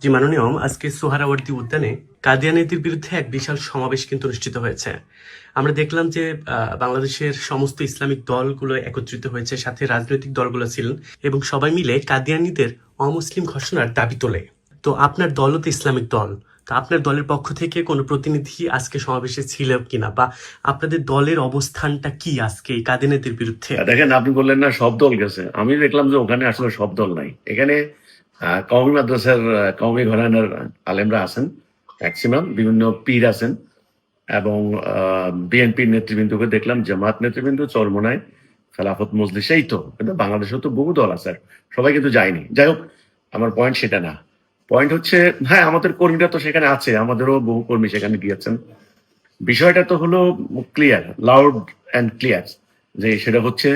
জি, মাননীয় আজকে সোহারাওয়ার্দী উদ্যানে কাদিয়ানিদের বিরুদ্ধে এক বিশাল সমাবেশ কিন্তু অনুষ্ঠিত হয়েছে। আমরা দেখলাম যে বাংলাদেশের সমস্ত ইসলামিক দলগুলো একত্রিত হয়েছে, সাথে রাজনৈতিক দলগুলো ছিলেন এবং সবাই মিলে কাদিয়ানিদের অমুসলিম ঘোষণার দাবি তোলে। তো আপনার দলও তো ইসলামিক দল। তো আপনার দলের পক্ষ থেকে কোনো প্রতিনিধি আজকে সমাবেশে ছিল কিনা বা আপনাদের দলের অবস্থানটা কি আজকে এই বিরুদ্ধে? দেখেন, আপনি বললেন না সব দল গেছে। আমি দেখলাম যে ওখানে আসলে সব দল নাই। এখানে কওমি মাদ্রাসার কওমি ঘরানার আলেমরা আছেন ম্যাক্সিমাম বিভিন্ন পীর আছেন, এবং বিএনপির নেতৃবৃন্দকে দেখলাম, জামাত নেতৃবৃন্দ, চরমোনায়, খেলাফত মজলিস, এই তো, কিন্তু বাংলাদেশেও তো বহু দল আছে সবাই কিন্তু যায়নি। যাই হোক, আমার পয়েন্ট সেটা না। পয়েন্ট হচ্ছে হ্যাঁ আমাদের কর্মীরা তো সেখানে আছে, আমাদেরও বহু কর্মী সেখানে গিয়েছেন। বিষয়টা তো হলো ক্লিয়ার লাউড অ্যান্ড ক্লিয়ার যে সেটা হচ্ছে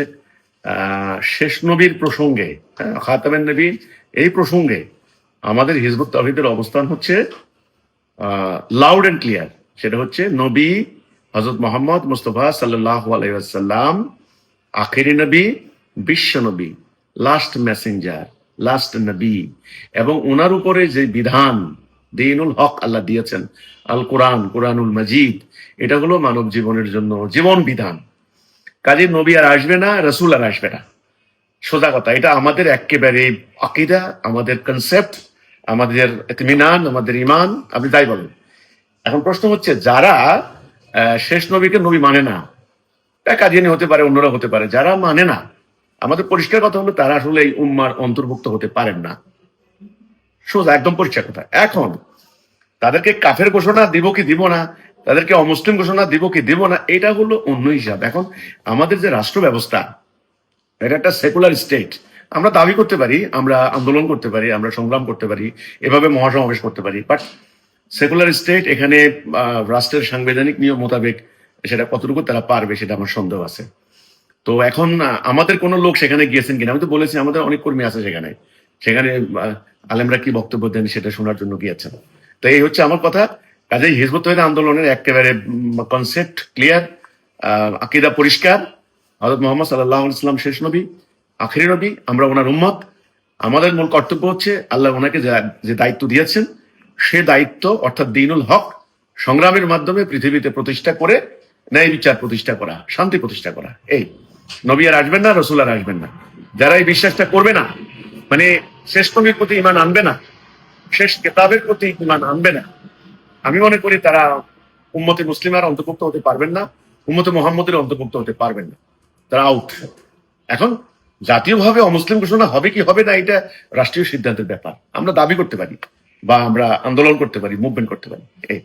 শেষ নবীর প্রসঙ্গে খাতামের নবী, এই প্রসঙ্গে আমাদের হিজবুত তহিদের অবস্থান হচ্ছে লাউড অ্যান্ড ক্লিয়ার সেটা হচ্ছে নবী হজরত মোহাম্মদ মুস্তফা সাল্লাহ আলাইসাল্লাম আখেরি নবী, বিশ্ব নবী লাস্ট মেসেঞ্জার লাস্ট নবী। এবং ওনার উপরে যে বিধান, দিনুল হক আল্লাহ দিয়েছেন আল কোরআন কোরআনুল মজিদ, এটা হলো মানব জীবনের জন্য জীবন বিধান। কাজে নবী আর আসবে না, রসুল আর আসবে না। সোজা কথা, এটা আমাদের একেবারে আকিদা, আমাদের কনসেপ্ট আমাদের ইতমিনান, আমাদের ইমান আপনি তাই বলেন। এখন প্রশ্ন হচ্ছে, যারা শেষ নবীকে নবী মানে না, তা কাজিয়ানি হতে পারে, অন্যরা হতে পারে, যারা মানে না, আমাদের পরিষ্কার কথা হলো, তারা আসলে এই উম্মার অন্তর্ভুক্ত হতে পারেন না। সোজা, একদম পরিষ্কার কথা। এখন, তাদেরকে কাফের ঘোষণা দিব কি দিব না তাদেরকে অমুসলিম ঘোষণা দিব কি দিব না, এটা হলো অন্য হিসাব। এখন আমাদের যে রাষ্ট্র ব্যবস্থা এটা একটা সেকুলার স্টেট আমরা দাবি করতে পারি, আমরা আন্দোলন করতে পারি, আমরা সংগ্রাম করতে পারি, এভাবে মহাসমাবেশ করতে পারি। বাট সেকুলার স্টেট এখানে রাষ্ট্রের সাংবিধানিক নিয়ম মোতাবেক সেটা কতটুকু তারা পারবে সেটা আমার সন্দেহ আছে। তো এখন আমাদের কোনো লোক সেখানে গিয়েছেন কিনা? আমি তো বলেছি, আমাদের অনেক কর্মী আছে সেখানে। সেখানে আলেমরা কি বক্তব্য দেন সেটা শোনার জন্য গিয়েছেন। তো এই হচ্ছে আমার কথা। কাজেই হিজবুত আন্দোলনের একেবারে কনসেপ্ট ক্লিয়ার আকিদা পরিষ্কার। হজরত মোহাম্মদ সাল্লাহ ইসলাম শেষ নবী, আখেরি নবী, আমরা ওনার উম্মত। আমাদের মূল কর্তব্য হচ্ছে আল্লাহ ওনাকে যে দায়িত্ব দিয়েছেন, সে দায়িত্ব, অর্থাৎ দিনুল হক, সংগ্রামের মাধ্যমে পৃথিবীতে প্রতিষ্ঠা করে, ন্যায় বিচার প্রতিষ্ঠা করা, শান্তি প্রতিষ্ঠা করা। এই, নবী আর আসবেন না, রসুল আর আসবেন না। যারা এই বিশ্বাসটা করবে না মানে শেষ নবীর প্রতি ইমান আনবে না, শেষ কেতাবের প্রতি ইমান আনবে না আমি মনে করি তারা উম্মতে মুসলিমার অন্তর্ভুক্ত হতে পারবেন না, উম্মতে মোহাম্মদের অন্তর্ভুক্ত হতে পারবেন না। তারা আউট এখন জাতীয়ভাবে অমুসলিম ঘোষণা হবে কি হবে না, এটা রাষ্ট্রীয় সিদ্ধান্তের ব্যাপার। আমরা দাবি করতে পারি বা আমরা আন্দোলন করতে পারি মুভমেন্ট করতে পারি। এই।